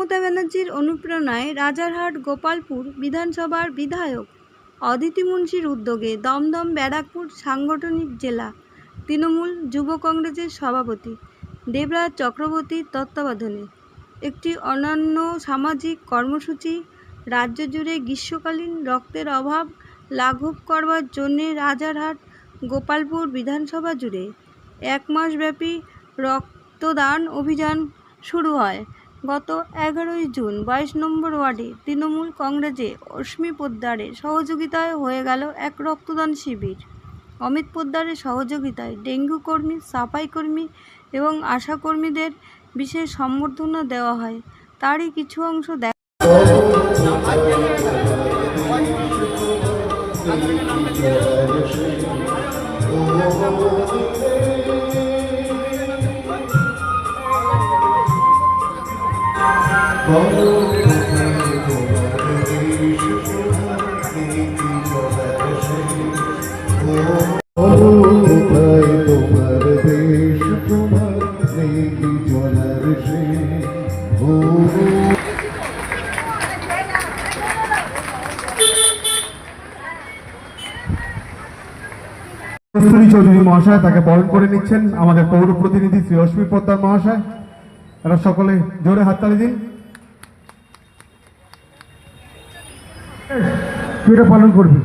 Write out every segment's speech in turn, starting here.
মমতা ব্যানার্জির অনুপ্রেরণায় রাজারহাট, গোপালপুর বিধানসভার বিধায়ক অদিতি মুন্সির উদ্যোগে দমদম ব্যারাকপুর সাংগঠনিক জেলা তৃণমূল যুব কংগ্রেসের সভাপতি দেবরাজ চক্রবর্তীর তত্ত্বাবধানে একটি অনন্য সামাজিক কর্মসূচি রাজ্য জুড়ে গ্রীষ্মকালীন রক্তের অভাব লাঘব করবার জন্যে রাজারহাট, গোপালপুর বিধানসভা জুড়ে এক মাসব্যাপী রক্তদান অভিযান শুরু হয়। গত এগারোই জুন বাইশ নম্বর ওয়ার্ডে তৃণমূল কংগ্রেসে অশ্মি পোদ্দারের সহযোগিতায় হয়ে গেল এক রক্তদান শিবির। অমিত পোদ্দারের সহযোগিতায় ডেঙ্গু কর্মী, সাফাই কর্মী এবং আশা কর্মীদের বিশেষ সম্বর্ধনা দেওয়া হয়। তারই কিছু অংশ দেখ কোথায় চৌধুরী মহাশয়, তাকে বরণ করে নিচ্ছেন আমাদের পৌর প্রতিনিধি শ্রী অশ্মী পোদ্দার মহাশয়। তারা সকলে জোরে হাততালি দিন। সেটা পালন করবে।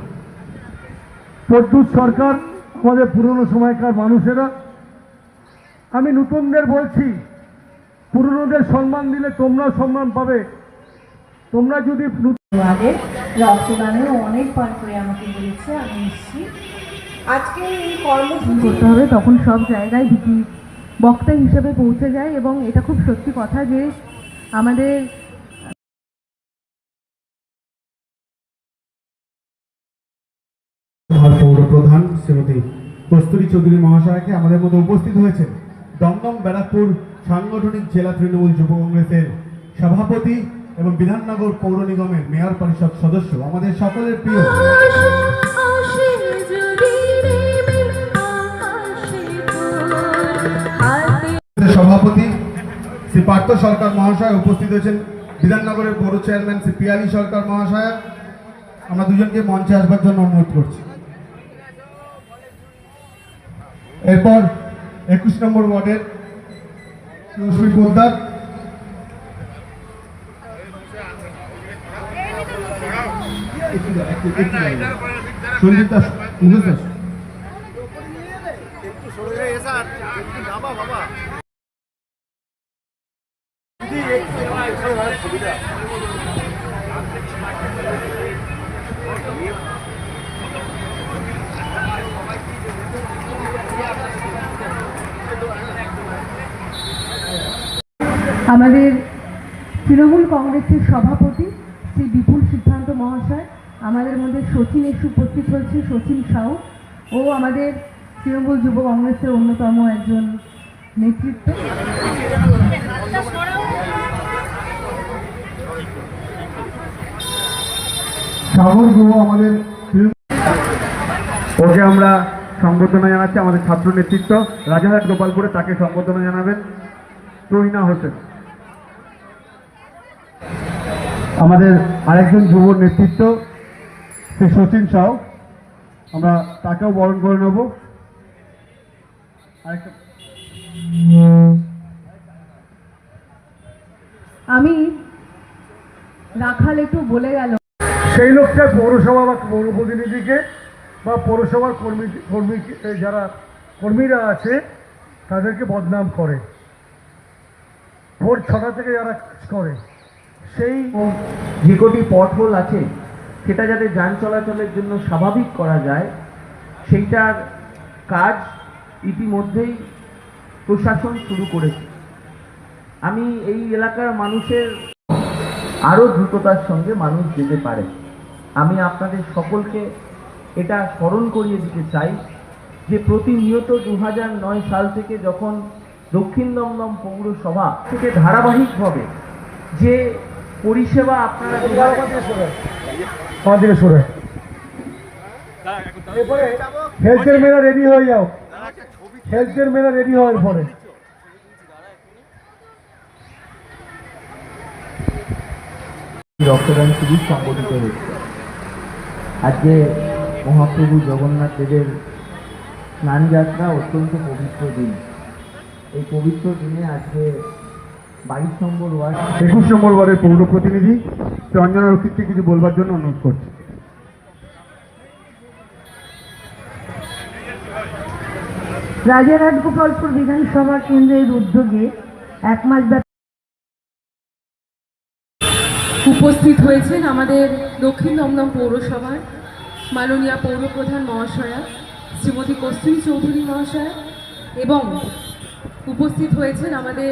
প্রদ্যুৎ সরকার আমাদের পুরনো সময়কার মানুষেরা আমি নতুনদের বলছি পুরনোদের সম্মান দিলে তোমরা সম্মান পাবে। তোমরা যদি নতুন আগে রক্তদানেও অনেক বার করে আমাকে বলেছে আমি এসেছি। আজকে এই কর্মসূচি করতে হবে তখন সব জায়গায় বক্তা হিসেবে পৌঁছে যায় এবং এটা খুব সত্যি কথা যে আমাদের প্রধান শ্রীমতী কস্তুরী চৌধুরী মহাশয়কে আমাদের মধ্যে উপস্থিত হয়েছেন। দমদম, ব্যারাকপুর সাংগঠনিক জেলা তৃণমূল যুব কংগ্রেসের সভাপতি এবং বিধাননগর পৌর নিগমের মেয়র পরিষদ সদস্য। আমাদের সকলের প্রিয় সভাপতি শ্রী পার্থ সরকার মহাশয় উপস্থিত হয়েছেন। বিধাননগরের পৌর চেয়ারম্যান শ্রী পিয়ালি সরকার মহাশয়। আমরা দুজনকে মঞ্চে আসবার জন্য অনুরোধ করছি। এরপর একুশ নম্বর ওয়ার্ডের রশ্মি পোদ্দার সঞ্জিত দাস আমাদের তৃণমূল কংগ্রেসের সভাপতি শ্রী বিপুল সিদ্ধান্ত মহাশয়, আমাদের মধ্যে শচীন এসে উপস্থিত হয়েছে শচীন সাউ, ও আমাদের তৃণমূল যুব কংগ্রেসের অন্যতম একজন নেতৃত্ব। আমাদের ওকে আমরা সম্বর্ধনা জানাচ্ছি, আমাদের ছাত্র নেতৃত্ব। রাজারহাট গোপালপুরে তাকে সম্বর্ধনা জানাবেন তৈনা হোসেন। আমাদের আরেকজন যুব নেতৃত্ব শ্রী সচিন সাউ। আমরা তাকেও বরণ করে নেব। আমি রাখাল একটু বলে গেল। সেই লোকটা পৌরসভা বা পৌর প্রতিনিধিকে বা পৌরসভার কর্মী কর্মী যারা কর্মীরা আছে তাদেরকে বদনাম করে। ভোর ছটা থেকে যারা কাজ করে সেই যে কটি পথহোল আছে, সেটা যাতে যান চলাচলের জন্য স্বাভাবিক করা যায়, সেইটার কাজ ইতিমধ্যেই প্রশাসন শুরু করেছে। আমি এই এলাকার মানুষের আরও দ্রুততার সঙ্গে মানুষ যেতে পারে। আমি আপনাদের সকলকে এটা স্মরণ করিয়ে দিতে চাই যে প্রতিনিয়ত দু নয় সাল থেকে যখন দক্ষিণ দমদম পৌরসভা থেকে ধারাবাহিকভাবে যে পরিষেবা আপনারা আমার দিকে সরে। এরপরে হেলথের মেয়েরা রেডি হয়ে যাও। হেলথের মেয়েরা রেডি হওয়ার পরে। রক্তদান শিবির সংগঠিত হয়েছে। আজকে মহাপ্রভু জগন্নাথ দেবের স্নান যাত্রা অত্যন্ত পবিত্র দিন। এই পবিত্র দিনে আজকে বাইশ নম্বর ওয়ার্ড, একুশ নম্বর ওয়ার্ডের পৌর প্রতিনিধি রঞ্জনা রক্ষিতকে কিছু বলবার জন্য অনুরোধ করছি। রাজারহাট গোপালপুর বিধানসভা কেন্দ্রের উদ্যোগে এক মাস উপস্থিত হয়েছেন আমাদের দক্ষিণ দমদম পৌরসভার মাননীয় পৌরপ্রধান মহাশয়া শ্রীমতী কস্তুরী চৌধুরী মহাশয়া এবং উপস্থিত হয়েছেন আমাদের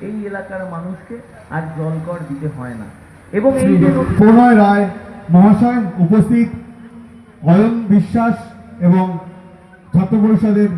এই এলাকার মানুষকে আর জলকর দিতে হয় না। এবং এই যে প্রণয় রায় মহাশয় উপস্থিত অয়ন বিশ্বাস এবং ছাত্র পরিষদের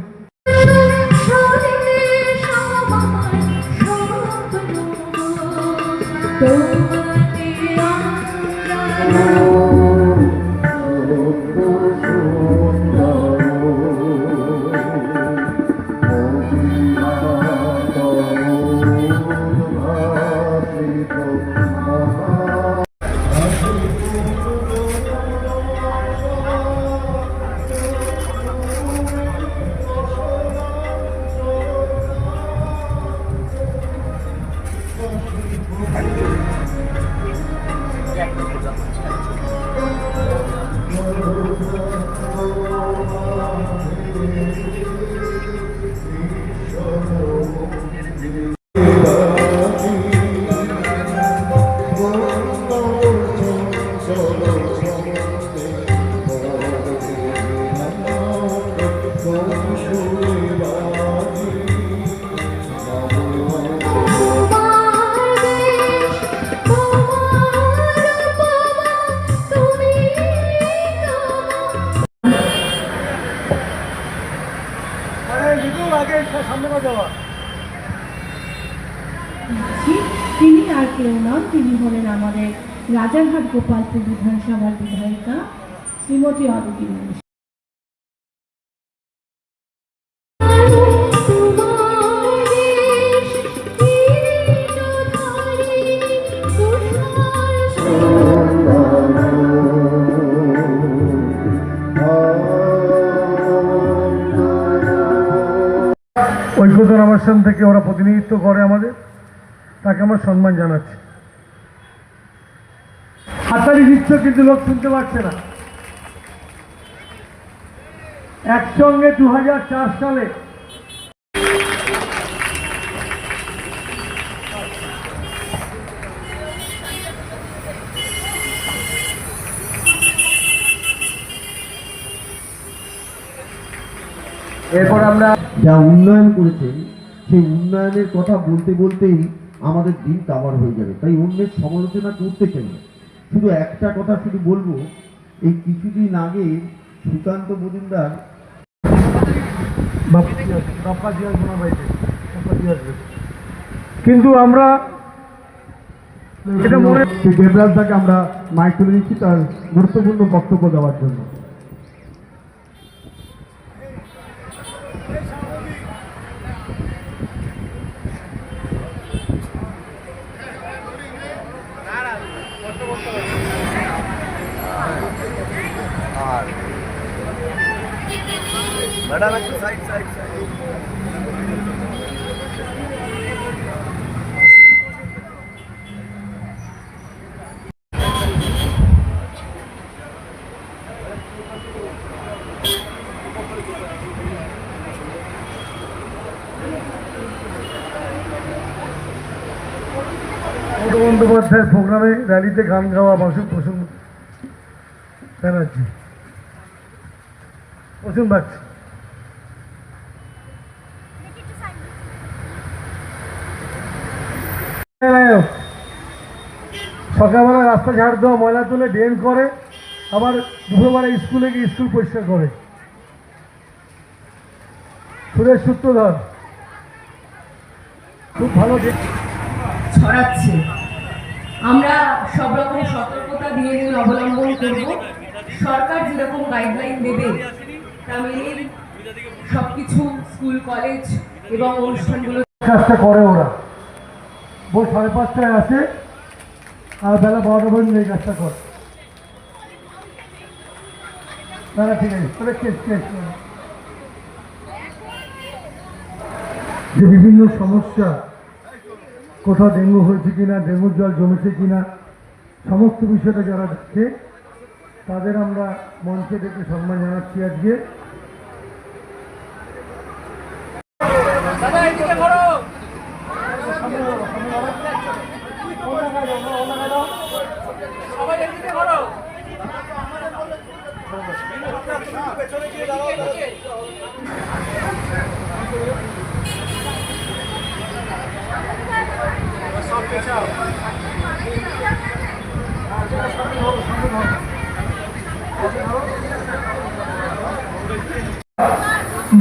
তিনি রাজারহাট গোপালপুর বিধানসভার বিধায়িকা শ্রীমতী অদিতি মনীষ ঐক্যতার আবাসন থেকে ওরা প্রতিনিধিত্ব করে আমাদের। তাকে আমার সম্মান জানাচ্ছি। হাতারি দিচ্ছ কিন্তু লোক শুনতে পাচ্ছে না। একসঙ্গে দু সালে এরপর আমরা যা উন্নয়ন করেছেন সেই উন্নয়নের কথা বলতে বলতেই আমাদের দিন কাবার হয়ে যাবে। তাই অন্যের সমালোচনা করতে চাই না। শুধু একটা কথা শুধু বলব এই কিছুদিন আগে সুকান্ত মজুমদার কিন্তু আমরা এটা মনে শ্রী দেবরাজ দাকে আমরা মাইক তুলে দিচ্ছি তার গুরুত্বপূর্ণ বক্তব্য দেওয়ার জন্য মমতা বন্দ্যোপাধ্যায়ের প্রোগ্রামে র্যালিতে গান গাওয়া বাসু প্রসূন ব্যানার্জি প্রসূন বাগচি সকালবেলা রাস্তা ঝাড় দেওয়া, ময়লা তুলে ড্রেন করে, আবার দুপুরবেলা স্কুলে গিয়ে স্কুল পরিষ্কার করে। সুরেশ সূত্রধর। খুব ভালো ছড়াচ্ছে। আমরা সব রকম সতর্কতা দিয়ে দিন অবলম্বন করব। সরকার যেরকম গাইডলাইন দেবে, তা মেনে সব কিছু স্কুল কলেজ এবং অনুষ্ঠানগুলো কাজটা করে ওরা। ভোর সাড়ে পাঁচটায় আসে, আর বেলা বারোটা পর্যন্ত এই কাজটা করে। যে বিভিন্ন সমস্যা কোথাও ডেঙ্গু হয়েছে কিনা ডেঙ্গুর জল জমেছে কিনা সমস্ত বিষয়টা যারা দেখে তাদের আমরা মঞ্চে ডেকে সম্মান জানাচ্ছি আজকে।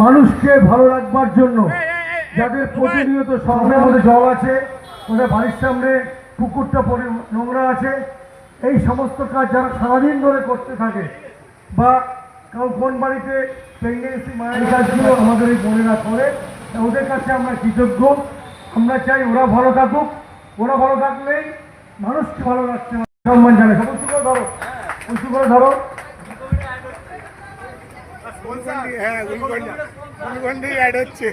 মানুষকে ভালো রাখবার জন্য যাদের প্রতিনিয়ত শহরের মধ্যে জল আছে ওদের বাড়ির সামনে পুকুরটা পরি নোংরা আছে এই সমস্ত কাজ যারা সারাদিন ধরে করতে থাকে বা কারণ কোন বাড়িতে প্রেগনেন্সি মায়ের কাজগুলো আমাদের এই বোনেরা করে ওদের কাছে আমরা কৃতজ্ঞ। আমরা চাই ওরা ভালো থাকুক। ওরা ভালো থাকলেই মানুষকে ভালো রাখতে সম্মান জানাই সব উঁচু করে ধরো। উঁচু করে ধরো। হ্যাঁ গুলগন্ডি। গুলগন্ডি অ্যাড হচ্ছে।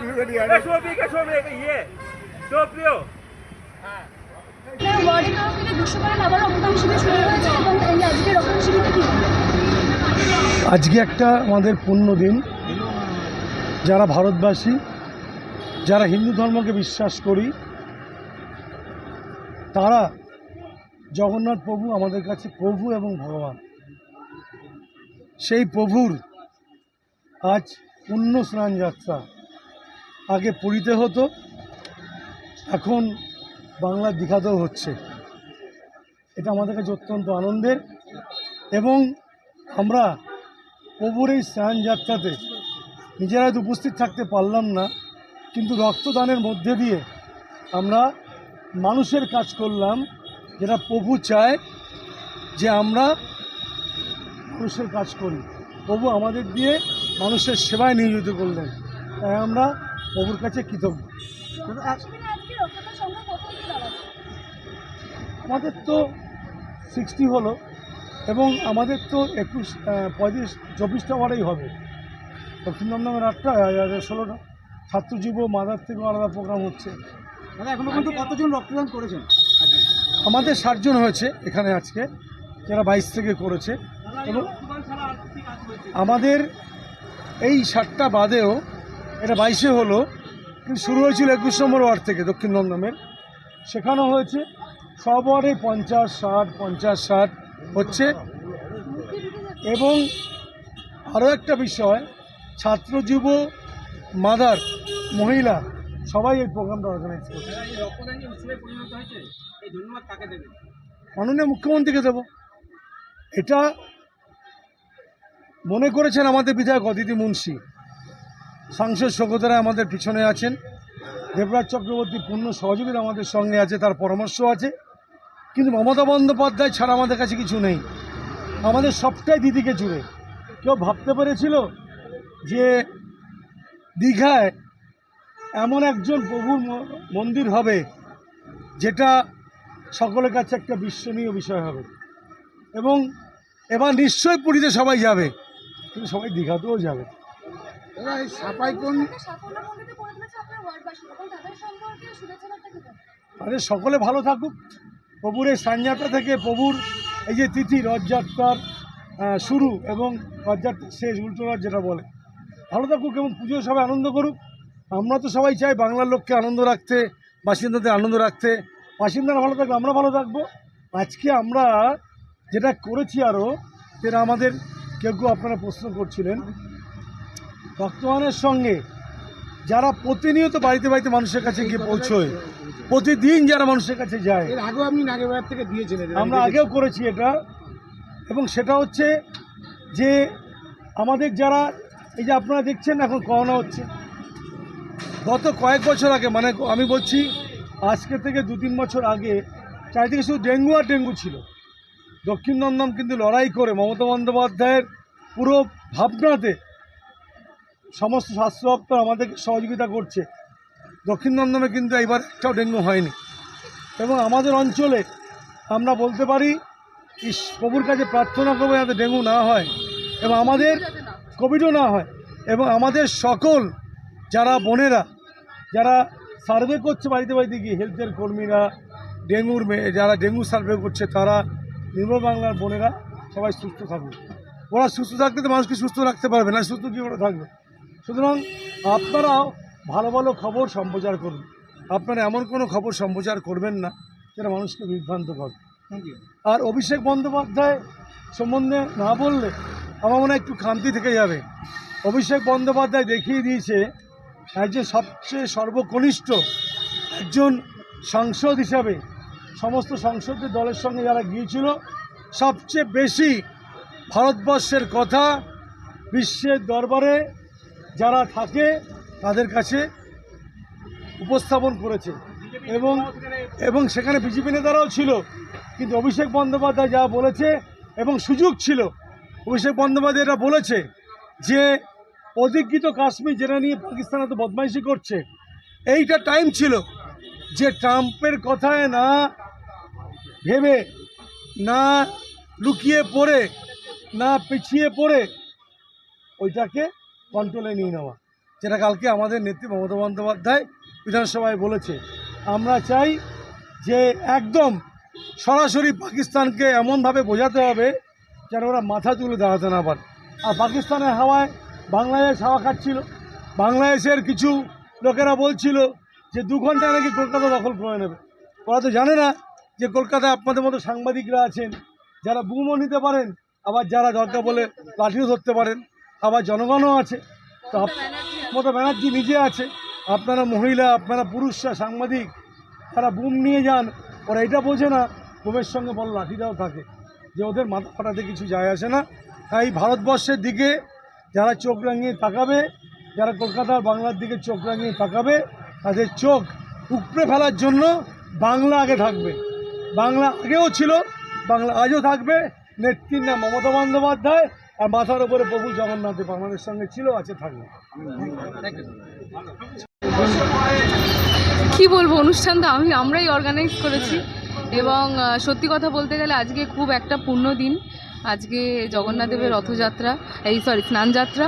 গুলগন্ডি অ্যাড হচ্ছে। ওয়ার্ডের তরফ থেকে গ্রীষ্মকালীন আবার রক্তদান শিবির শুরু হয়েছে। এবং এই আজকে রক্তদান শিবিরটা কি? আজকে একটা আমাদের পূর্ণ দিন। যারা ভারতবাসী যারা হিন্দু ধর্মকে বিশ্বাস করি তারা জগন্নাথ প্রভু আমাদের কাছে প্রভু এবং ভগবান। সেই প্রভুর আজ পুণ্য স্নান যাত্রা। আগে পুরীতে হতো, এখন বাংলার দীঘাতেও হচ্ছে। এটা আমাদের কাছে অত্যন্ত আনন্দের এবং আমরা প্রভুর এই স্নান যাত্রাতে নিজেরা উপস্থিত থাকতে পারলাম না, কিন্তু রক্তদানের মধ্যে দিয়ে আমরা মানুষের কাজ করলাম যেটা প্রভু চায় যে আমরা মানুষের কাজ করি। প্রভু আমাদের দিয়ে মানুষের সেবায় নিয়োজিত করলেন। তাই আমরা প্রভুর কাছে কৃতজ্ঞ। আমাদের তো সিক্সটি হলো এবং আমাদের তো একুশ পঁয়ত্রিশ চব্বিশটা ওয়ার্ডেই হবে। দক্ষিণ দমদমের আটটা ষোলোটা। ছাত্রজীব মাদার থেকেও আলাদা প্রোগ্রাম হচ্ছে। কতজন রক্তদান করেছেন? আমাদের ষাটজন হয়েছে এখানে আজকে, যারা বাইশ থেকে করেছে। এবং আমাদের এই ষাটটা বাদেও এটা বাইশে হলো, কিন্তু শুরু হয়েছিল একুশ নম্বর ওয়ার্ড থেকে দক্ষিণ দমদমের সেখানেও হয়েছে, সব ওয়ার্ডে পঞ্চাশ, ষাট পঞ্চাশ, ষাট হচ্ছে। এবং আরও একটা বিষয় ছাত্র যুব মাদার, মহিলা সবাই এই প্রোগ্রামটা অর্গানাইজ করছে। মাননীয় মুখ্যমন্ত্রীকে দেব। এটা মনে করেছেন আমাদের বিধায়ক অদিতি মুন্সি। সাংসদ সৌগতরা আমাদের পিছনে আছেন। দেবরাজ চক্রবর্তী পূর্ণ সহযোগিতা আমাদের সঙ্গে আছে তার পরামর্শ আছে। কিন্তু মমতা বন্দ্যোপাধ্যায় ছাড়া আমাদের কাছে কিছু নেই। আমাদের সবটাই দিদিকে জুড়ে। কেউ ভাবতে পেরেছিল যে দীঘায় এমন একজন প্রভুর ম- মন্দির হবে যেটা সকলের কাছে একটা বিশ্বনীয় বিষয় হবে। এবং এবার নিশ্চয়ই পুরীতে সবাই যাবে কিন্তু সবাই দীঘাতেও যাবে। এই এবং তাদের সকলে ভালো থাকুক। প্রভুর এই সানযাত্রা থেকে প্রভুর এই যে তিথি রথযাত্রার শুরু এবং রথযাত্রা শেষ উল্টো রথ যেটা বলে। ভালো থাকুক এবং পুজো সবাই আনন্দ করুক। আমরা তো সবাই চাই বাংলার লোককে আনন্দ রাখতে বাসিন্দাদের আনন্দ রাখতে। বাসিন্দারা ভালো থাকবে আমরা ভালো থাকব। আজকে আমরা যেটা করেছি আরও সেটা আমাদের কেউ কেউ আপনারা প্রশ্ন করছিলেন। বর্তমানের সঙ্গে যারা প্রতিনিয়ত বাড়িতে বাড়িতে মানুষের কাছে গিয়ে পৌঁছয় প্রতিদিন যারা মানুষের কাছে যায় এর আগেও আপনি নাগেরবাজার থেকে দিয়েছিলেন আমরা আগেও করেছি এটা। এবং সেটা হচ্ছে যে আমাদের যারা এই যে আপনারা দেখছেন এখন করোনা হচ্ছে গত কয়েক বছর আগে মানে আমি বলছি, আজকে থেকে দু তিন বছর আগে, চারিদিকে শুধু ডেঙ্গু আর ডেঙ্গু ছিল। দক্ষিণ দমদম কিন্তু লড়াই করে মমতা বন্দ্যোপাধ্যায়ের পুরো ভাবনাতে সমস্ত স্বাস্থ্য দপ্তর আমাদেরকে সহযোগিতা করছে। দক্ষিণ দমদমে কিন্তু এবার একটাও ডেঙ্গু হয়নি। এবং আমাদের অঞ্চলে আমরা বলতে পারি, ইস, প্রভুর কাছে প্রার্থনা করব যাতে ডেঙ্গু না হয় এবং আমাদের কোভিডও না হয় এবং আমাদের সকল যারা বোনেরা যারা সার্ভে করছে বাড়িতে বাড়িতে গিয়ে হেলথের কর্মীরা ডেঙ্গুর মে- যারা ডেঙ্গু সার্ভে করছে তারা নির্মল বাংলার বোনেরা সবাই সুস্থ থাকবে ওরা সুস্থ থাকতে তো মানুষকে সুস্থ রাখতে পারবে না সুস্থ কী করে থাকবে? সুতরাং আপনারাও ভালো ভালো খবর সম্প্রচার করুন। আপনারা এমন কোনো খবর সম্প্রচার করবেন না যেটা মানুষকে বিভ্রান্ত করে। আর অভিষেক বন্দ্যোপাধ্যায় সম্বন্ধে না বললে আমার মনে হয় একটু খান্তি থেকে যাবে। অভিষেক বন্দ্যোপাধ্যায় দেখিয়ে দিয়েছে একজন সবচেয়ে সর্বকনিষ্ঠ একজন সাংসদ হিসাবে সমস্ত সংসদের দলের সঙ্গে যারা গিয়েছিল, সবচেয়ে বেশি ভারতবর্ষের কথা বিশ্বের দরবারে যারা থাকে তাদের কাছে উপস্থাপন করেছে। এবং এবং সেখানে বিজেপি নেতারাও ছিল, কিন্তু অভিষেক বন্দ্যোপাধ্যায় যা বলেছে এবং সুযোগ ছিল, অভিষেক বন্দ্যোপাধ্যায় এটা বলেছে যে অধিকৃত কাশ্মীর যেটা নিয়ে পাকিস্তান এত বদমাইশি করছে। এইটা টাইম ছিল যে ট্রাম্পের কথায় না ভেবে, না লুকিয়ে পড়ে, না পিছিয়ে পড়ে ওইটাকে কন্ট্রোলে নিয়ে নেওয়া, যেটা কালকে আমাদের নেত্রী মমতা বন্দ্যোপাধ্যায় বিধানসভায় বলেছে। আমরা চাই যে একদম সরাসরি পাকিস্তানকে এমনভাবে বোঝাতে হবে যেন ওরা মাথা তুলে দাঁড়াতে না পারে। আর পাকিস্তানের হাওয়ায় বাংলাদেশ হাওয়া খাচ্ছিল। বাংলাদেশের কিছু লোকেরা বলছিল যে দু ঘণ্টা নাকি কলকাতা দখল করে নেবে। ওরা তো জানে না যে কলকাতায় আপনাদের মতো সাংবাদিকরা আছেন, যারা বুমও নিতে পারেন, আবার যারা দরকার বলে লাঠিও ধরতে পারেন, আবার জনগণও আছে। তো মমতা ব্যানার্জি নিজে আছে। আপনারা মহিলা, আপনারা পুরুষরা, সাংবাদিক তারা বুম নিয়ে যান, ওরা এটা বোঝে না, বুমের সঙ্গে বড় লাঠিটাও থাকে। যে ওদের মাথা ফাটাতে কিছু যায় আসে না। তাই ভারতবর্ষের দিকে যারা চোখ রাঙিয়ে তাকাবে, যারা কলকাতার বাংলার দিকে চোখ রাঙিয়ে তাকাবে, তাদের চোখ উপড়ে ফেলার জন্য বাংলা আগে থাকবে। বাংলা আগেও ছিল, বাংলা আজও থাকবে। নেত্রীর নাম মমতা বন্দ্যোপাধ্যায় আর মাথার উপরে প্রভু জগন্নাথ দেব আমাদের সঙ্গে ছিল, আছে, থাকবে। কি বলব, অনুষ্ঠান তো আমি, আমরাই অর্গানাইজ করেছি। এবং সত্যি কথা বলতে গেলে আজকে খুব একটা পূর্ণ দিন। আজকে জগন্নাথদেবের রথযাত্রা, এই সরি স্নানযাত্রা।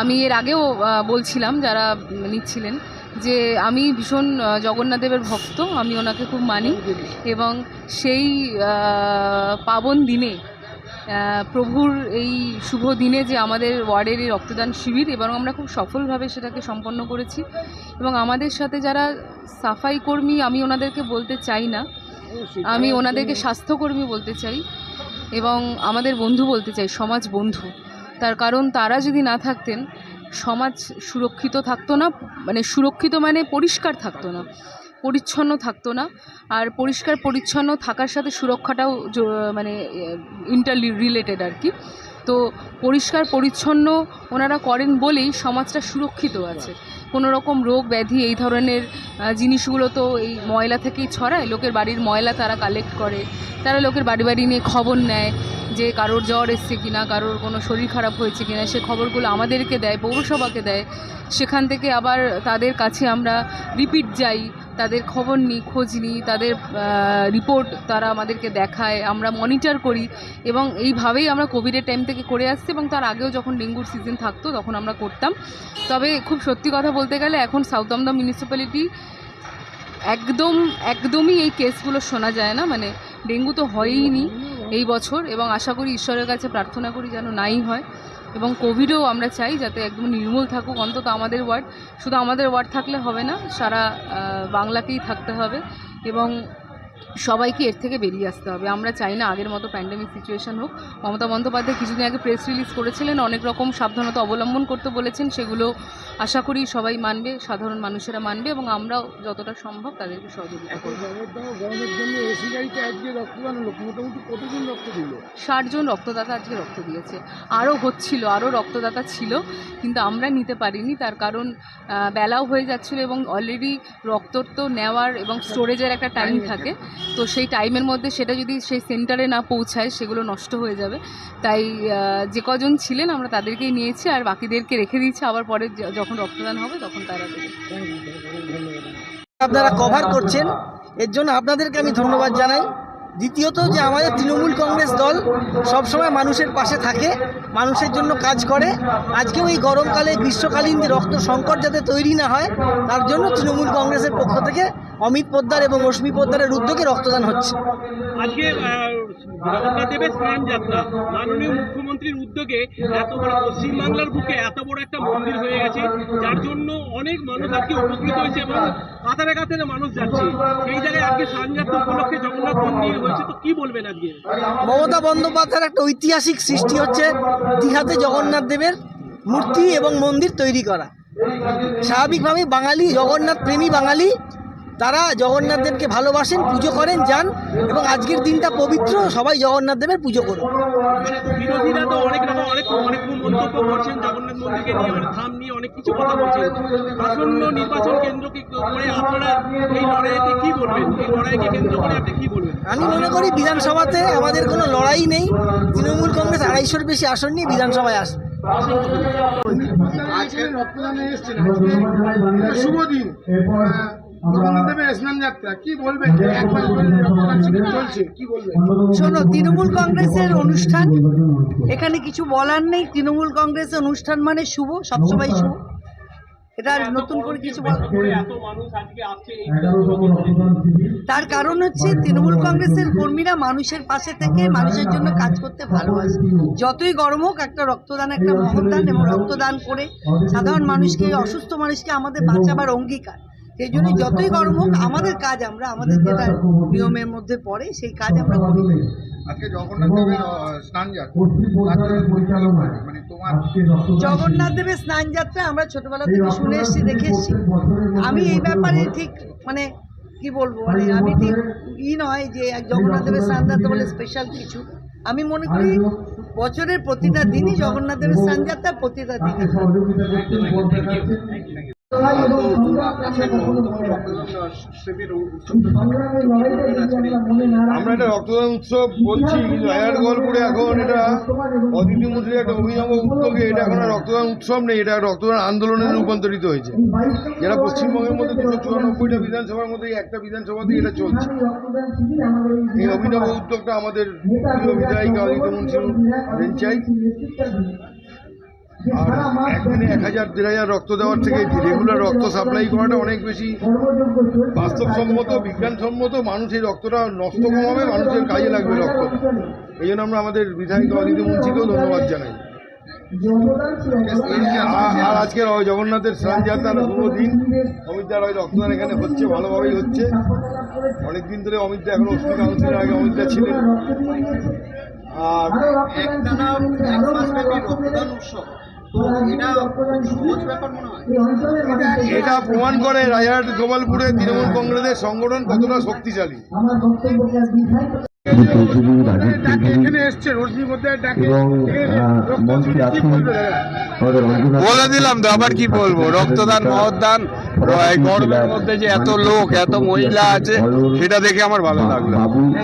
আমি এর আগেও বলছিলাম, যারা নিচ্ছিলেন, যে আমি ভীষণ জগন্নাথদেবের ভক্ত, আমি ওনাকে খুব মানি এবং সেই পাবন দিনে প্রভুর এই শুভ দিনে যে আমাদের ওয়ার্ডের এই রক্তদান শিবির, এবং আমরা খুব সফলভাবে সেটাকে সম্পন্ন করেছি। এবং আমাদের সাথে যারা সাফাই কর্মী, আমি ওনাদেরকে বলতে চাই না। আমি ওনাদেরকে স্বাস্থ্যকর্মী বলতে চাই। এবং আমাদের বন্ধু বলতে চাই, সমাজ বন্ধু। তার কারণ তারা যদি না থাকতেন, সমাজ সুরক্ষিত থাকতো না মানে সুরক্ষিত মানে পরিষ্কার থাকতো না, পরিচ্ছন্ন থাকতো না। আর পরিষ্কার পরিচ্ছন্ন থাকার সাথে সুরক্ষাটাও মানে ইন্টার রিলেটেড আর কি। তো পরিষ্কার পরিচ্ছন্ন ওনারা করেন বলেই সমাজটা সুরক্ষিত আছে। কোনো রকম রোগ ব্যাধি এই ধরনের জিনিসগুলো তো এই ময়লা থেকেই ছড়ায়। লোকের বাড়ির ময়লা তারা কালেক্ট করে। তারা লোকের বাড়ি বাড়ি নিয়ে খবর নেয় যে কারোর জ্বর এসছে কি না কারোর কোনো শরীর খারাপ হয়েছে কি না সে খবরগুলো আমাদেরকে দেয়, পৌরসভাকে দেয়। সেখান থেকে আবার তাদের কাছে আমরা রিপিট যাই। তাদের খবর নিই খোঁজ নিই তাদের রিপোর্ট তারা আমাদেরকে দেখায়, আমরা মনিটর করি এবং এইভাবেই আমরা কোভিডের টাইম থেকে করে আসছি এবং তার আগেও যখন ডেঙ্গুর সিজন থাকতো তখন আমরা করতাম। তবে খুব সত্যি কথা বলতে গেলে এখন সাউথ দমদম মিউনিসিপ্যালিটি একদম, একদমই এই কেসগুলো শোনা যায় না। মানে ডেঙ্গু তো হয়ইনি এই বছর এবং আশা করি ঈশ্বরের কাছে প্রার্থনা করি যেন নাই হয়। এবং কোভিডও আমরা চাই যাতে একদম নির্মূল থাকুক, অন্তত আমাদের ওয়ার্ড। শুধু আমাদের ওয়ার্ড থাকলে হবে না, সারা বাংলাকেই থাকতে হবে। এবং সবাইকে এর থেকে বেরিয়ে আসতে হবে। আমরা চাই না আগের মতো প্যান্ডেমিক সিচুয়েশন হোক। মমতা বন্দ্যোপাধ্যায় কিছুদিন আগে প্রেস রিলিজ করেছিলেন অনেক রকম সাবধানতা অবলম্বন করতে বলেছেন সেগুলো আশা করি সবাই মানবে সাধারণ মানুষেরা মানবে এবং আমরাও যতটা সম্ভব তাদেরকে সহযোগিতা করব। ষাট জন রক্তদাতা আজকে রক্ত দিয়েছে। আরও হচ্ছিল আরও রক্তদাতা ছিল কিন্তু আমরা নিতে পারিনি। তার কারণ বেলাও হয়ে যাচ্ছিল এবং অলরেডি রক্ত তো নেওয়ার এবং স্টোরেজের একটা টাইম থাকে। তো সেই টাইমের মধ্যে সেটা যদি সেই সেন্টারে না পৌঁছায়, সেগুলো নষ্ট হয়ে যাবে। তাই যে কজন ছিলেন আমরা তাদেরকেই নিয়েছি আর বাকিদেরকে রেখে দিয়েছি। আবার পরে যখন রক্তদান হবে তখন তারা আপনারা কভার করছেন। এর জন্য আপনাদেরকে আমি ধন্যবাদ জানাই। দ্বিতীয়ত যে আমাদের তৃণমূল কংগ্রেস দল সবসময় মানুষের পাশে থাকে, মানুষের জন্য কাজ করে। আজকেও এই গরমকালে, গ্রীষ্মকালীন যে রক্ত সংকট যাতে তৈরি না হয়, তার জন্য তৃণমূল কংগ্রেসের পক্ষ থেকে অমিত পোদ্দার এবং অশ্মি পোদ্দারের উদ্যোগে রক্তদান হচ্ছে। আজকে জগন্নাথ দেবের স্নান যাত্রা। মাননীয় মুখ্যমন্ত্রীর উদ্যোগে এত বড় পশ্চিমবাংলার বুকে এত বড় একটা মন্দির হয়ে গেছে যার জন্য অনেক মানুষ আজকে উপকৃত হয়েছে এবং কাতারে কাতারে মানুষ যাচ্ছে। এই জায়গায় আজকে স্নানযাত্রা উপলক্ষে জগন্নাথ মন্দির হয়েছে তো কি বলবেন আজকে? মমতা বন্দ্যোপাধ্যায়ের একটা ঐতিহাসিক সৃষ্টি হচ্ছে দীঘাতে জগন্নাথ দেবের মূর্তি এবং মন্দির তৈরি করা। স্বাভাবিকভাবেই বাঙালি জগন্নাথ প্রেমী বাঙালি তারা জগন্নাথ দেবকে ভালোবাসেন পুজো করেন যান এবং আজকের দিনটা পবিত্র সবাই জগন্নাথ দেবের পুজো করুন। বিরোধীরা তো অনেক রকম অনেক অনেক মন্তব্য করছেন জগন্নাথ মন্দিরকে নিয়ে। অনেক ধাম নিয়ে অনেক কিছু কথা বলছেন। আসন্ন নির্বাচন কেন্দ্রকে করে আপনারা এই লড়াইতে কি বলবেন? এই লড়াইকে কেন্দ্র করে আপনি কি বলবেন? আমি মনে করি বিধানসভাতে আমাদের কোনো লড়াই নেই। তৃণমূল কংগ্রেস আড়াইশোর বেশি আসন নিয়ে বিধানসভায় আসবে। আজকে রক্তদানে এসছেন আজকে শুভ দিন। শোনো তৃণমূল কংগ্রেসের অনুষ্ঠান এখানে কিছু বলার নেই। তৃণমূল কংগ্রেসের অনুষ্ঠান মানে শুভ সবসময় শুভ। এটা আর নতুন করে কিছু তার কারণ হচ্ছে তৃণমূল কংগ্রেসের কর্মীরা মানুষের পাশে থেকে মানুষের জন্য কাজ করতে ভালোবাসে। যতই গরম হোক একটা রক্তদান একটা মহদান এবং রক্তদান করে সাধারণ মানুষকে অসুস্থ মানুষকে আমাদের বাঁচাবার অঙ্গীকার। সেই জন্য যতই গরম হোক আমাদের কাজ আমরা আমাদের যেটা নিয়মের মধ্যে পড়ে সেই কাজ আমরা করি। আজকে জগন্নাথ দেবের স্নান যাত্রা মানে জগন্নাথ দেবের স্নান যাত্রা আমরা ছোটবেলা থেকে শুনে এসেছি দেখে এসেছি। আমি এই ব্যাপারে ঠিক মানে কি বলব মানে আমি ঠিক ই নয় যে জগন্নাথ দেবের স্নান যাত্রা বলে স্পেশাল কিছু। আমি মনে করি বছরের প্রতিটা দিনই জগন্নাথ দেবের স্নান যাত্রা প্রতিটা দিনই আমরা এটা রক্তদান উৎসব বলছি, কিন্তু রায়ারগড়পুরে এখন এটা অদিতি মুদ্রির একটা অভিনব উদ্যোগে এটা এখন রক্তদান উৎসব নেই, এটা রক্তদান আন্দোলনে রূপান্তরিত হয়েছে। যারা পশ্চিমবঙ্গের মধ্যে দুশো চুরানব্বইটা বিধানসভার মধ্যে একটা বিধানসভাতেই এটা চলছে। এই অভিনব উদ্যোগটা আমাদের বিধায়িকা অদিতি মুন্সির বেঞ্চাই আর একদিনে এক হাজার দেড় হাজার রক্ত দেওয়ার থেকে রেগুলার রক্ত সাপ্লাই করাটা অনেক বেশি বাস্তবসম্মত বিজ্ঞানসম্মত মানুষ এই রক্তটা নষ্ট কমাবে মানুষের কাজে লাগবে রক্ত। এই জন্য আমরা আমাদের বিধায়িকা অদিতি মুন্সিকেও ধন্যবাদ জানাই। আর আর আজকের জগন্নাথের স্নান যাত্রার শুভ দিন। অমিতদা ওই রক্তদান এখানে হচ্ছে ভালোভাবেই হচ্ছে। অনেকদিন ধরে অমিতদা এখন অশ্মি কাউন্সিলের আগে অমিতদা ছিলেন। আর এটা প্রমাণ করে রাজারহাট গোপালপুরে তৃণমূল কংগ্রেসের সংগঠন কতটা শক্তিশালী। বলে দিলাম তো আবার কি বলব? রক্তদান মহদান এই গরমের মধ্যে যে এত লোক এত মহিলা আছে সেটা দেখে আমার ভালো লাগল।